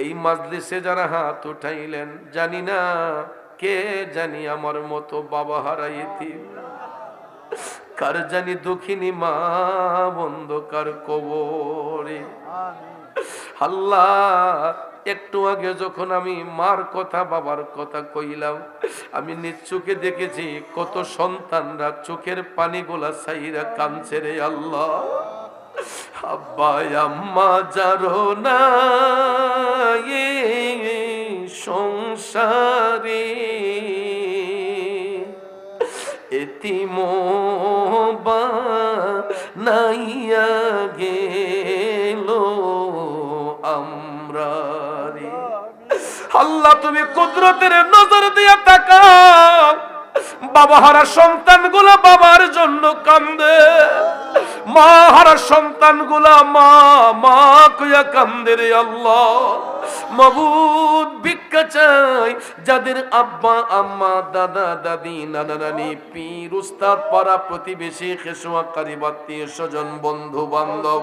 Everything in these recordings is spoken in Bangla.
এই মাজলিসে যারা হাত উঠাইলেন, জানি না কে জানি আমার মতো বাবা হারাইতি। কার জানি দুঃখিনী মা বন্ধকার কবরে। আল্লাহ একটু আগে যখন আমি মার কথা, বাবার কথা কইলাম, আমি নিজ চোখে দেখেছি কত সন্তানরা চোখের পানি পানিগুলা সাইরা কানছে রে আল্লাহ। আব্বা আম্মা যারো না সংসারে। এতিমোবা নাইয়া গেল আমরা রে আল্লাহ তুমি কুদরতের নজর দিয়ে তাকাও। বাবা হারা সন্তানগুলো বাবার জন্য কান্দে। মা সন্তানগুলা মা মা কইয়া কান্দে রে আল্লাহ। মবুদ ভিক্ষা চাই, যাদের আব্বা, আম্মা, দাদা, দাদি, নানা নানি, পীর, উস্তাদ, পাড়া প্রতিবেশী, খেসোয়া আত্মীয় স্বজন, বন্ধু, বান্ধব।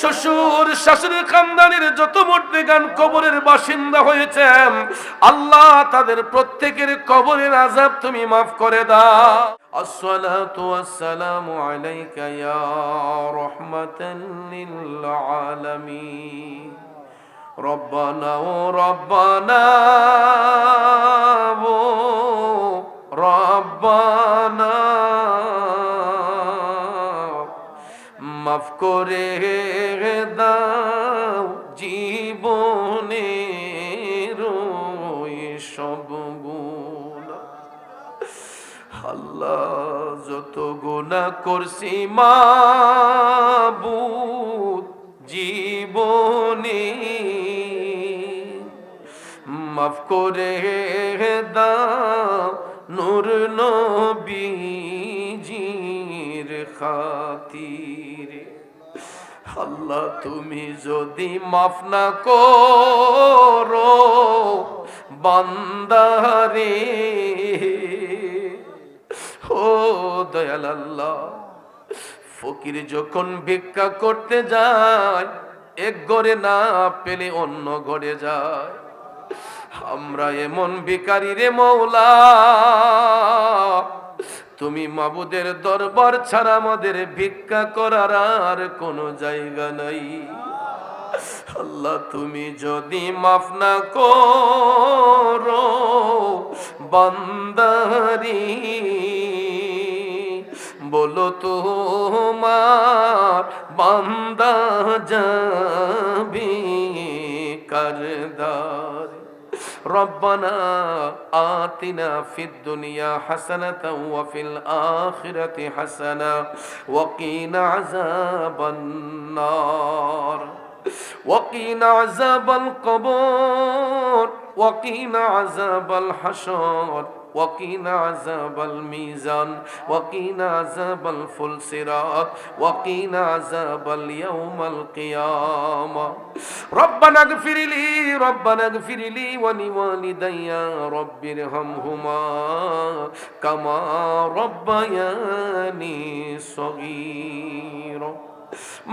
শ্বশুর শাশুড়ির খানদানের যত মূর্তি গান কবরের বাসিন্দা হয়েছেন, আল্লাহ তাদের প্রত্যেকের কবরের আজাব তুমি মাফ করে দাও। الصلاة والسلام عليك يا رحمة للعالمين. ربنا وربنا ربنا مفكوره غدا جيد আল্লাহ, যত গুণা করছি মাবুদ জীবনে। মাফ করে দাও নূর নবীজির খাতিরে। আল্লাহ, তুমি যদি মাফ না করো, বান্দারে ও দয়াল ফকির যখন ভিক্ষা করতে যায়, এক ঘরে না পেলে অন্য ঘরে যায়। আমরা এমন ভিকারি রে মৌলা, তুমি মাবুদের দরবার ছাড়া আমাদের ভিক্ষা করার আর কোনো জায়গা নাই। আল্লাহ, তুমি যদি মাফ না করো, বান্দারি বলো তোমার বান্দা যাবি করদার ربنا آتنا في الدنيا حسنة وفي الآخرة حسنة وقنا عذاب النار وقنا عذاب القبور وقنا عذاب الحشر وقنا عذاب الميزان وقنا عذاب الفلسرات وقنا عذاب اليوم القيامة ربنا اغفر لي ربنا اغفر لي ولوالدي رب ارحمهما كما ربياني صغيرا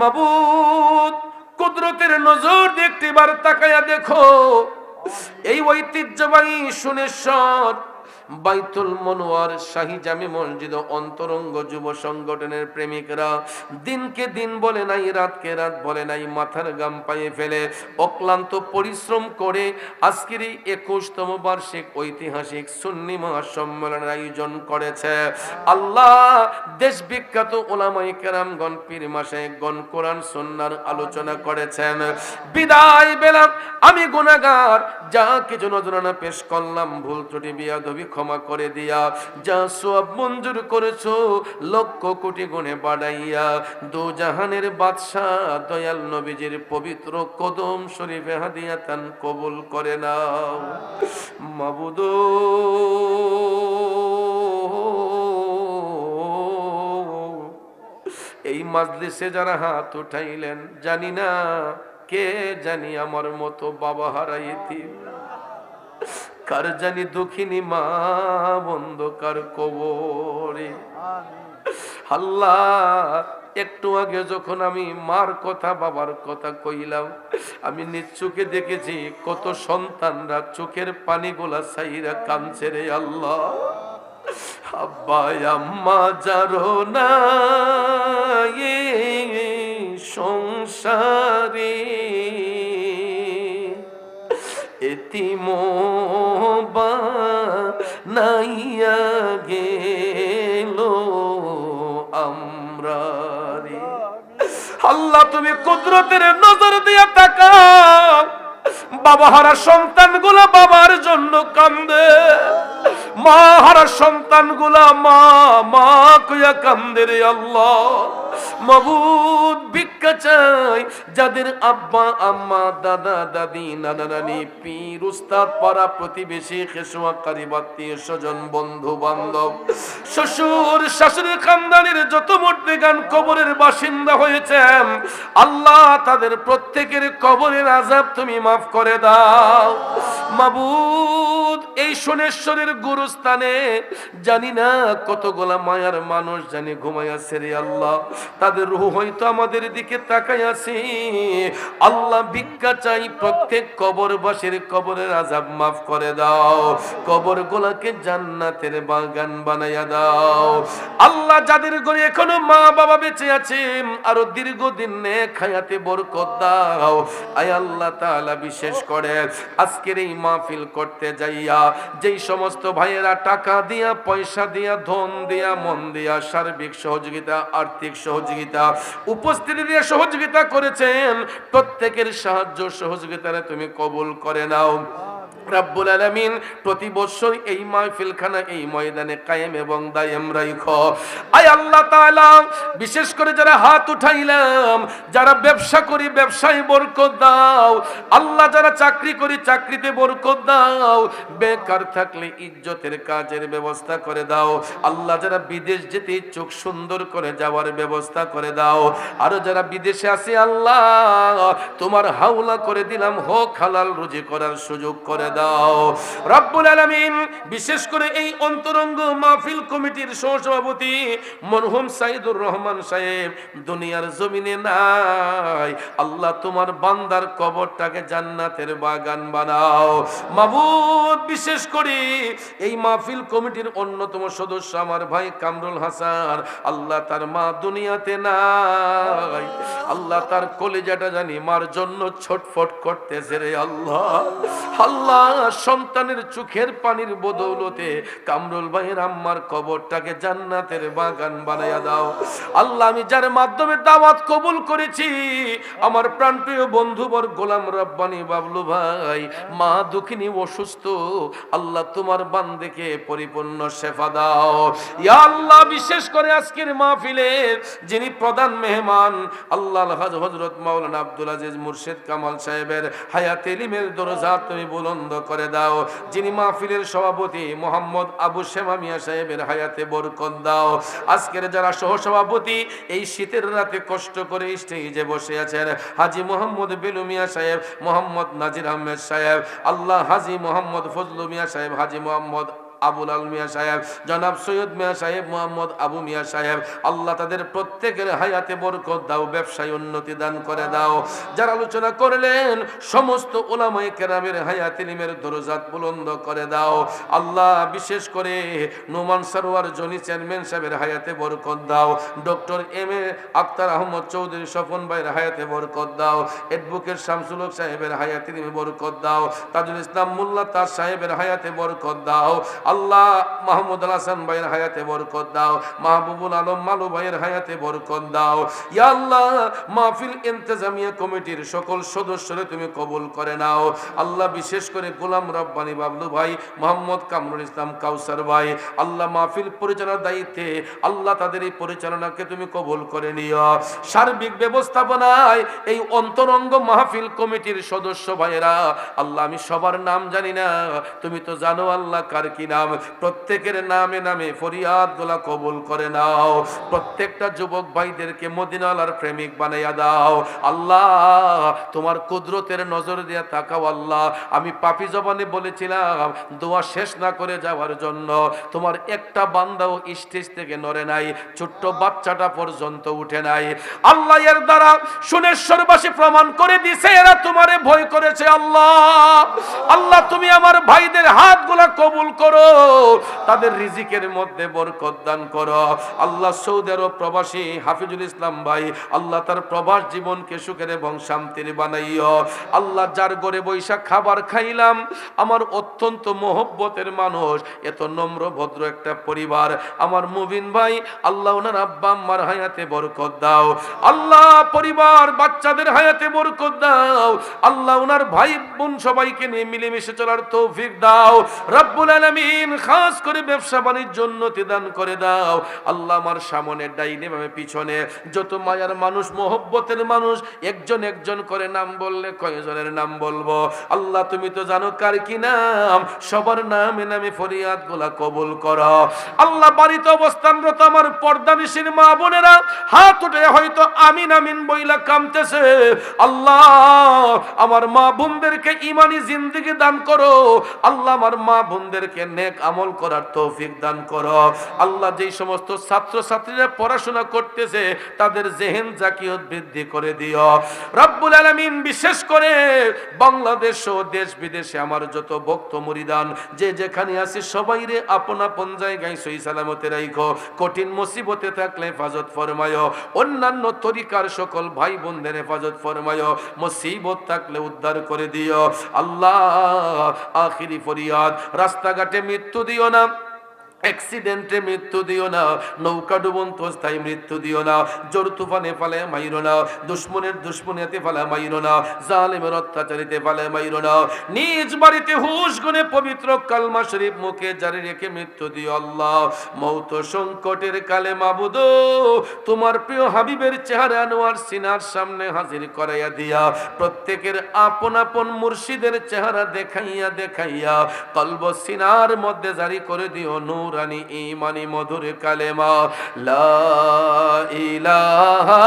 মাবুদ কুদরতের নজর দিয়ে একটিবার তাকায়া দেখো এই ঐতিহ্যবাহী সুনেশ্বর বাইতুল মনোয়ার শাহী জামি মসজিদ অন্তরঙ্গ যুব সংগঠনের প্রেমিকরা দিনকে দিন বলে নাই, রাতকে রাত বলে নাই, মাথার গাম পায়ে ফেলে অক্লান্ত পরিশ্রম করে আজকের এই একুশতম বার্ষিক ঐতিহাসিক সুন্নি মহাসম্মেলনের আয়োজন করেছে। আল্লাহ দেশ বিখ্যাত ওলামাই কেরামগণ পীর মাসে গণ কোরআন সন্ন্যার আলোচনা করেছেন। বিদায় বেলাম, আমি গুনাগার যা কিছু নজরানা পেশ করলাম, ভুল ত্রুটি, বিয়াদবি ক্ষমা করে দিয়া, যা সব মঞ্জুর করেছ, লক্ষ কোটি গুণে বাড়াইয়া দু জাহানের বাদশাহ দয়াল নবীজির পবিত্র কদম শরীফে হাদিয়া তান কবুল করে নাও। মাবুদ, এই মাজলিসে যারা হাত উঠাইলেন, জানি না কে জানি আমার মতো বাবা হারাইতি কার জানি দুঃখিনী মা বন্ধকার কবরে। আল্লাহ একটু আগে যখন আমি মার কথা, বাবার কথা কইলাম, আমি নিজ চোখে দেখেছি কত সন্তানরা চোখের পানি পানিগুলা সাইরা কানছে রে আল্লাহ। আব্বা আম্মা যারো না সংসারে এতিমোবা নাইয়া গেল আমরা আল্লাহ, তুমি কুদরতের নজর দিয়ে তাকাও। বাবা হারা সন্তান বাবার জন্য কান্দে। মা হারা সন্তান মা মা কইয়া কান্দে রে আল্লাহ। মবুদ ভিক্ষা চাই, যাদের আব্বা, আম্মা, দাদা, দাদি, নানা, নানি, পীর, উস্তাদ, পাড়া প্রতিবেশী খেসুয়া কারিবাত্মীয় স্বজন, বন্ধু বান্ধব, শ্বশুর, শাশুড়ি, খানদানের যত মূর্তি গান কবরের বাসিন্দা হয়েছেন, আল্লাহ তাদের প্রত্যেকের কবরের আজাব তুমি মাফ করে দাও। মাবুদ এই সোনেশ্বরের গুরুস্থানে। জানি না কতগুলা মায়ার মানুষ জানি ঘুমাইয়াছে রে আল্লাহ। তাদের রুহ হয়তো আমাদের দিকে তাকাই আছে। আল্লাহ ভিক্ষা চাই প্রত্যেক কবরবাসীর কবরের আজাব মাফ করে দাও। কবর গোলাকে জান্নাতের বাগান বানাইয়া দাও। আল্লাহ যাদের ঘরে এখনও মা বাবা বেঁচে আছে আরও দীর্ঘদিন নে খায়াতে বরকত দাও। আয় আল্লাহ তাআলা বিশেষ করে আজকের এই মাহফিল করতে যাইয়া যেই সমস্ত ভাইয়েরা টাকা দিয়া, পয়সা দিয়া, ধন দিয়া, মন দিয়া সার্বিক সহযোগিতা, আর্থিক সহযোগিতা, উপস্থিতি দিয়ে সহযোগিতা করেছেন, প্রত্যেকের সাহায্য সহযোগিতারে তুমি কবুল করে নাও। রাব্বুল আলামিন প্রতি বছর এই মাহফিলখানা, এই ময়দানে কায়েম এবং দায়েম রাইখো। আয় আল্লাহ তাআলা, বিশেষ করে যারা হাত উঠাইলাম, যারা ব্যবসা করি, ব্যবসায় বরকত দাও। আল্লাহ যারা চাকরি করি, চাকরিতে বরকত দাও। বেকার থাকলে ইজ্জতের কাজের ব্যবস্থা করে দাও। আল্লাহ যারা বিদেশ যেতে ইচ্ছুক, সুন্দর করে যাওয়ার ব্যবস্থা করে দাও। আরও যারা বিদেশে আছে, আল্লাহ, তোমার হাওলা করে দিলাম, হোক হালাল রুজি করার সুযোগ করে দাও। রব্বুল আলামিন, বিশেষ করে এই অন্তরঙ্গ মাহফিল কমিটির সহসভাপতি মরহুম সাইদুর রহমান সাহেব, দুনিয়ার জমিনে নাই। আল্লাহ তোমার বান্দার কবরটাকে জান্নাতের বাগান বানাও। মাবুদ, বিশেষ করে এই মাহফিল কমিটির অন্যতম সদস্য আমার ভাই কামরুল হাসান। আল্লাহ তার মা দুনিয়াতে নাই। আল্লাহ তার কলেজাটা জানি মার জন্য ছটফট করতেছে রে আল্লাহ। আল্লাহ সন্তানের চোখের পানির বদৌলতে কামরুল ভাইয়ের আম্মার কবরটাকে জান্নাতের বাগান বানাইয়া দাও। আল্লাহ, আমি যার মাধ্যমে দাওয়াত কবুল করেছি, আমার প্রাণপ্রিয় বন্ধুবর গোলাম রব্বানি বাবলু ভাই, মা দুঃখিনী অসুস্থ, আল্লাহ তোমার পরিপূর্ণ শেফা দাও। ইয়া আল্লাহ, বিশেষ করে আজকের মাহফিলের যিনি প্রধান মেহমান, আল্লাহ হাজ হজরত মাওলানা আব্দুল আজিজ মুর্শিদ কামাল সাহেবের হায়াত এলিমের দরজা তুমি বুলন্দ করে দাও। যিনি মাহফিলের সভাপতি মোহাম্মদ আবু শেমা মিয়া সাহেবের হায়াতে বরকত দাও। আজকের যারা সহসভাপতি, এই শীতের রাতে কষ্ট করে স্টেজে বসে আছেন, হাজি মোহাম্মদ বেলু মিয়া সাহেব, মোহাম্মদ নাজির আহমেদ সাহেব, আল্লাহ হাজি মোহাম্মদ ফজলু মিয়া সাহেব, হাজি মোহাম্মদ আবুল আল মিয়া সাহেব, জনাব সৈয়দ মিয়া সাহেব, মোহাম্মদ আবু মিয়া সাহেব, আল্লাহ তাদের প্রত্যেকের হায়াতে বরকত দাও, ব্যবসায় উন্নতি দান করে দাও। যারা আলোচনা করলেন, সমস্ত ওলামাই কেরামের হায়াত ইলিমের দরজাত বুলন্দ করে দাও। আল্লাহ বিশেষ করে নোমান সরোয়ার জনি চেয়ারম্যান সাহেবের হায়াতে বরকত দাও। Doctor M A Akhtar Ahmad Chowdhury, Swapan ভাইয়ের হায়াতে বরকত দাও। এডভোকেট শামসুল হক সাহেবের হায়াতে ইলিমে বরকত দাও। তাজুল ইসলাম মোল্লা তার সাহেবের হায়াতে বরকত দাও। আল্লাহ মাহমুদ হাসান ভাইয়ের হায়াতে বরকত দাও, মাহবুবুল আলম মালু ভাইয়ের হায়াতে বরকত দাও। ইয়া আল্লাহ, মাহফিল ইন্তেজামিয়া কমিটির সকল সদস্যরে তুমি কবুল করে নাও। আল্লাহ বিশেষ করে গোলাম রব্বানি বাবলু ভাই, মোহাম্মদ কামরুল ইসলাম কাউসার ভাই, আল্লাহ মাহফিল পরিচালনার দায়িত্বে আল্লাহ তাদের এই পরিচালনাকে তুমি কবুল করে নিও। সার্বিক ব্যবস্থাপনায় এই অন্তরঙ্গ মাহফিল কমিটির সদস্য ভাইয়েরা, আল্লাহ আমি সবার নাম জানি না, তুমি তো জানো আল্লাহ কার কি নাম প্রত্যেকের নামে নামে ফরিয়াদ গোলা কবুল করে নাও। প্রত্যেকটা যুবক ভাইদেরকে মদিনালার প্রেমিক বানাইয়া দাও। আল্লাহ, তোমার কুদরতের নজর দিয়া তাকাও আল্লাহ। আমি পাপি জবানে বলেছিলাম, দোয়া শেষ না করে যাওয়ার জন্য। তোমার একটা বান্দাও স্টেজ থেকে নড়ে নাই, ছোট্ট বাচ্চাটা পর্যন্ত উঠে নাই। আল্লাহ এর দ্বারা সুনেশ্বরবাসী প্রমাণ করে দিছে এরা তোমারে ভয় করেছে আল্লাহ। আল্লাহ, তুমি আমার ভাইদের হাতগুলা কবুল করো। তাদের রিজিকের মধ্যে বরকত দান করো। আল্লাহ সৌদি আরব প্রবাসী হাফিজুল ইসলাম ভাই, আল্লাহ তার প্রবাস জীবনকে সুখের এবং শান্তির বানাইও। আল্লাহ যার গড়ে বৈশাখ খাবার খাইলাম, আমার অত্যন্ত মোহব্বতের মানুষ, এত নম্র ভদ্র একটা পরিবার। আমার মুবিন ভাই, আল্লাহ ওনার আব্বা আম্মার হায়াতে বরকত দাও। আল্লাহ পরিবার, বাচ্চাদের হায়াতে বরকত দাও। আল্লাহ ওনার ভাই বোন সবাইকে নিয়ে মিলেমিশে চলার তৌফিক দাও। রব্বুল আলামিন খাস করে ব্যবসা বাণিজ্য উন্নতি দান করে দাও। আল্লাহ আমার সামনে ডাইনে ভাবে পিছনে যত মায়ার মানুষ, মোহব্বতের মানুষ, একজন একজন করে নাম বললে কয়জনের নাম বলব? আল্লাহ, তুমি তো জানো কার কি নাম? সবার নামে নামে ফরিয়াদগুলা কবুল করো। আল্লাহ, বাড়িতে অবস্থানরত আমার পর্দানিসীর মা বোনেরা, হাত উঠে হয়তো আমিন আমিন বইলা কামতেছে আল্লাহ, আমার মা বোনদেরকে ইমানি জিন্দিগি দান করো। আল্লাহ, আমার মা বোনদেরকে নেক আমল করার তৌফিক দান করো। আল্লাহ যেই সমস্ত ছাত্র ছাত্রীরা পড়াশোনা করতেছে, তাদের জেহেন জাকিয়ত বৃদ্ধি করে দিও। রব্বুল আলামিন বিশেষ করে বাংলাদেশ ও দেশ বিদেশে আমার যত ভক্ত মুরিদান, যে যেখানে আছে সবাই রে আপন আপন জায়গায় সই সালামতে রাইখো। কঠিন মুসিবতে থাকলে হেফাজত ফরমায়। অন্যান্য তরিকার সকল ভাই বোনদের হেফাজত ফরমায়। মুসিবত থাকলে উদ্ধার করে দিও। আল্লাহ, আখিরি ফরিয়াদ। রাস্তাঘাটে মৃত্যু দিও না। অ্যাক্সিডেন্টে মৃত্যু দিও না, নৌকা ডুবন্ত স্থায়ী মৃত্যু দিও না, জোর তুফানে ফালে মাইরো না, দুশ্মনের দুশ্মনেতে ফালে মাইরো না, জালেমের অত্যাচারিতে ফালে মাইরো না, নিজ বাড়িতে হুশ গুনে পবিত্র কালমা শরীফ মুখে জারি রেখে মৃত্যু দিও আল্লাহ। মৌত সংকটের কালে মাবুদ, তোমার প্রিয় হাবিবের চেহারা আনোয়ার সিনার সামনে হাজির করাইয়া দিয়া, প্রত্যেকের আপন আপন মুর্শিদের চেহারা দেখাইয়া দেখাইয়া, কলব সিনার মধ্যে জারি করে দিও নূরানি ইমানি মধুর কালেমা লা ইলাহা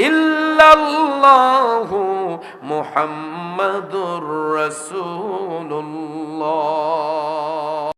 ইল্লাল্লাহু মুহাম্মাদুর